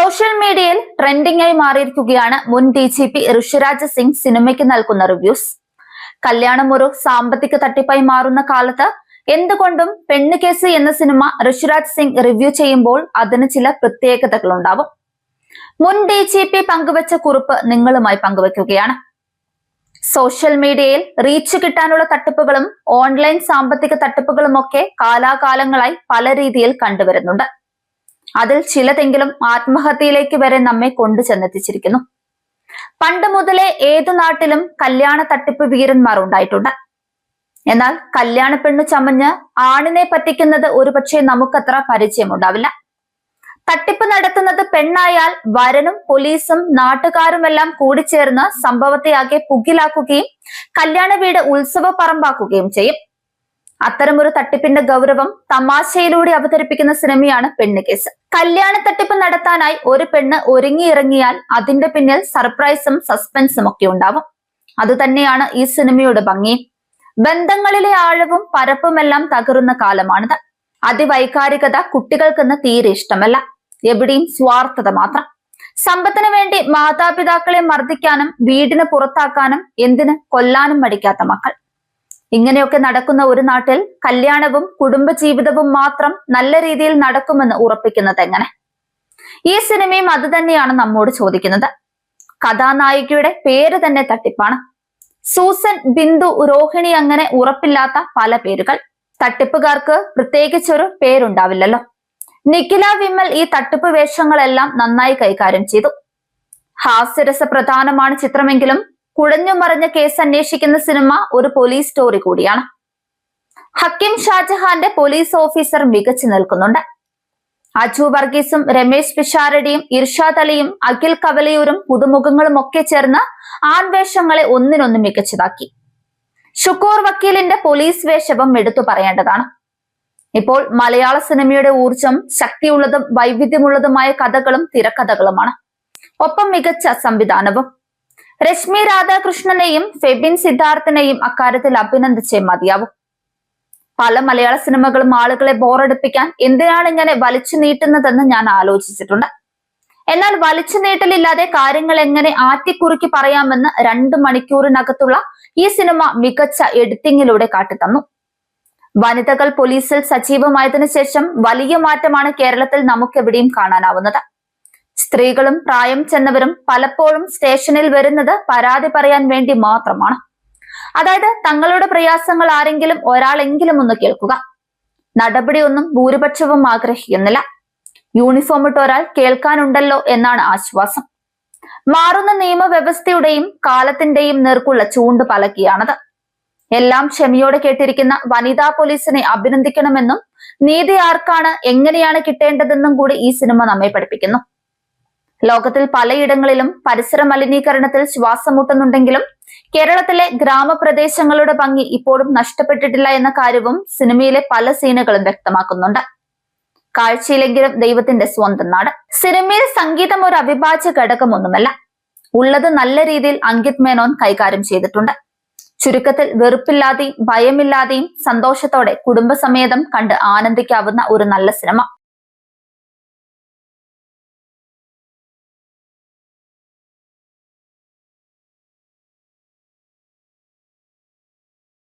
Social മീഡിയയിൽ trending ആയി മാറിയിരിക്കുകയാണ് മുൻ D G P Rishiraj Singh സിനിമയ്ക്ക് നൽകുന്ന റിവ്യൂസ്. കല്യാണം ഒരു സാമ്പത്തിക തട്ടിപ്പായി മാറുന്ന കാലത്ത് എന്തുകൊണ്ടും പെണ്ണ് കേസ് എന്ന സിനിമ ഋഷിരാജ് സിംഗ് റിവ്യൂ ചെയ്യുമ്പോൾ അതിന് ചില പ്രത്യേകതകൾ ഉണ്ടാവും മുൻ ഡി ജി പി പങ്കുവച്ച കുറിപ്പ് നിങ്ങളുമായി പങ്കുവയ്ക്കുകയാണ്. സോഷ്യൽ മീഡിയയിൽ റീച്ച് കിട്ടാനുള്ള തട്ടിപ്പുകളും ഓൺലൈൻ സാമ്പത്തിക തട്ടിപ്പുകളും ഒക്കെ കാലാകാലങ്ങളായി പല രീതിയിൽ കണ്ടുവരുന്നുണ്ട്. അതിൽ ചിലതെങ്കിലും ആത്മഹത്യയിലേക്ക് വരെ നമ്മെ കൊണ്ടു ചെന്നെത്തിച്ചിരിക്കുന്നു. പണ്ട് മുതലേ ഏതു നാട്ടിലും കല്യാണ തട്ടിപ്പ് വീരന്മാർ ഉണ്ടായിട്ടുണ്ട്. എന്നാൽ കല്യാണ പെണ്ണു ചമഞ്ഞ് ആണിനെ പറ്റിക്കുന്നത് ഒരുപക്ഷെ നമുക്കത്ര പരിചയമുണ്ടാവില്ല. തട്ടിപ്പ് നടത്തുന്നത് പെണ്ണായാൽ വരനും പോലീസും നാട്ടുകാരുമെല്ലാം കൂടിച്ചേർന്ന് സംഭവത്തെ ആകെ പുകിലാക്കുകയും കല്യാണ വീട് ഉത്സവ പറമ്പാക്കുകയും ചെയ്യും. അത്തരമൊരു തട്ടിപ്പിന്റെ ഗൗരവം തമാശയിലൂടെ അവതരിപ്പിക്കുന്ന സിനിമയാണ് പെണ്ണ് കേസ്. കല്യാണ തട്ടിപ്പ് നടത്താനായി ഒരു പെണ്ണ് ഒരുങ്ങിയിറങ്ങിയാൽ അതിന്റെ പിന്നിൽ സർപ്രൈസും സസ്പെൻസും ഒക്കെ ഉണ്ടാവും. അതുതന്നെയാണ് ഈ സിനിമയുടെ ഭംഗി. ബന്ധങ്ങളിലെ ആഴവും പരപ്പുമെല്ലാം തകരുന്ന കാലമാണിത്. അതിവൈകാരികത കുട്ടികൾക്കെന്ന് തീരെ ഇഷ്ടമല്ല. എവിടെയും സ്വാർത്ഥത മാത്രം. സമ്പത്തിന് വേണ്ടി മാതാപിതാക്കളെ മർദ്ദിക്കാനും വീടിന് പുറത്താക്കാനും എന്തിന് കൊല്ലാനും മടിക്കാത്ത മക്കൾ. ഇങ്ങനെയൊക്കെ നടക്കുന്ന ഒരു നാട്ടിൽ കല്യാണവും കുടുംബജീവിതവും മാത്രം നല്ല രീതിയിൽ നടക്കുമെന്ന് ഉറപ്പിക്കുന്നത് എങ്ങനെ? ഈ സിനിമയും അത് തന്നെയാണ് നമ്മോട് ചോദിക്കുന്നത്. കഥാനായികയുടെ പേര് തന്നെ തട്ടിപ്പാണ്. സൂസൻ ബിന്ദു രോഹിണി അങ്ങനെ ഉറപ്പില്ലാത്ത പല പേരുകൾ. തട്ടിപ്പുകാർക്ക് പ്രത്യേകിച്ചൊരു പേരുണ്ടാവില്ലല്ലോ. നിഖില വിമൽ ഈ തട്ടിപ്പ് വേഷങ്ങളെല്ലാം നന്നായി കൈകാര്യം ചെയ്തു. ഹാസ്യരസ പ്രധാനമാണ് ചിത്രമെങ്കിലും കുഴഞ്ഞു മറിഞ്ഞ കേസ് അന്വേഷിക്കുന്ന സിനിമ ഒരു പോലീസ് സ്റ്റോറി കൂടിയാണ്. ഹക്കിം ഷാജഹാന്റെ പോലീസ് ഓഫീസർ മികച്ചു നിൽക്കുന്നുണ്ട്. അജു വർഗീസും രമേശ് പിഷാരടിയും ഇർഷാദ് അലിയും അഖിൽ കവലയൂരും പുതുമുഖങ്ങളും ഒക്കെ ചേർന്ന് ആൺവേഷങ്ങളെ ഒന്നിനൊന്ന് മികച്ചതാക്കി. ഷുക്കൂർ വക്കീലിന്റെ പോലീസ് വേഷവും എടുത്തു പറയേണ്ടതാണ്. ഇപ്പോൾ മലയാള സിനിമയുടെ ഊർജം ശക്തിയുള്ളതും വൈവിധ്യമുള്ളതുമായ കഥകളും തിരക്കഥകളുമാണ്. ഒപ്പം മികച്ച സംവിധാനവും. രശ്മി രാധാകൃഷ്ണനെയും ഫെബിൻ സിദ്ധാർത്ഥനെയും അക്കാര്യത്തിൽ അഭിനന്ദിച്ചേ മതിയാവും. പല മലയാള സിനിമകളും ആളുകളെ ബോറടിപ്പിക്കാൻ എന്തിനാണ് ഇങ്ങനെ വലിച്ചു നീട്ടുന്നതെന്ന് ഞാൻ ആലോചിച്ചിട്ടുണ്ട്. എന്നാൽ വലിച്ചു നീട്ടലില്ലാതെ കാര്യങ്ങൾ എങ്ങനെ ആറ്റിക്കുറുക്കി പറയാമെന്ന് രണ്ടു മണിക്കൂറിനകത്തുള്ള ഈ സിനിമ മികച്ച എഡിറ്റിംഗിലൂടെ കാട്ടിത്തന്നു. വനിതകൾ പോലീസിൽ സജീവമായതിനു ശേഷം വലിയ മാറ്റമാണ് കേരളത്തിൽ നമുക്കെവിടെയും കാണാനാവുന്നത്. സ്ത്രീകളും പ്രായം ചെന്നവരും പലപ്പോഴും സ്റ്റേഷനിൽ വരുന്നത് പരാതി പറയാൻ വേണ്ടി മാത്രമാണ്. അതായത് തങ്ങളുടെ പ്രയാസങ്ങൾ ആരെങ്കിലും ഒരാളെങ്കിലും ഒന്ന് കേൾക്കുക. നടപടിയൊന്നും ഭൂരിപക്ഷവും ആഗ്രഹിക്കുന്നില്ല. യൂണിഫോം ഇട്ട് ഒരാൾ കേൾക്കാനുണ്ടല്ലോ എന്നാണ് ആശ്വാസം. മാറുന്ന നിയമവ്യവസ്ഥയുടെയും കാലത്തിന്റെയും നേർക്കുള്ള ചൂണ്ട് പലക്കിയാണത് എല്ലാം ക്ഷമയോടെ കേട്ടിരിക്കുന്ന വനിതാ പോലീസിനെ അഭിനന്ദിക്കണമെന്നും നീതി ആർക്കാണ് എങ്ങനെയാണ് കിട്ടേണ്ടതെന്നും കൂടി ഈ സിനിമ നമ്മെ പഠിപ്പിക്കുന്നു. ലോകത്തിൽ പലയിടങ്ങളിലും പരിസര മലിനീകരണത്തിൽ ശ്വാസം മുട്ടുന്നുണ്ടെങ്കിലും കേരളത്തിലെ ഗ്രാമപ്രദേശങ്ങളുടെ ഭംഗി ഇപ്പോഴും നഷ്ടപ്പെട്ടിട്ടില്ല എന്ന കാര്യവും സിനിമയിലെ പല സീനുകളും വ്യക്തമാക്കുന്നുണ്ട്. കാഴ്ചയിലെങ്കിലും ദൈവത്തിന്റെ സ്വന്തം നാട്. സിനിമയിൽ സംഗീതം ഒരു അവിഭാജ്യ ഘടകമൊന്നുമല്ല. ഉള്ളത് നല്ല രീതിയിൽ അങ്കിത് മേനോൻ കൈകാര്യം ചെയ്തിട്ടുണ്ട്. ചുരുക്കത്തിൽ വെറുപ്പില്ലാതെയും ഭയമില്ലാതെയും സന്തോഷത്തോടെ കുടുംബസമേതം കണ്ട് ആനന്ദിക്കാവുന്ന ഒരു നല്ല സിനിമ.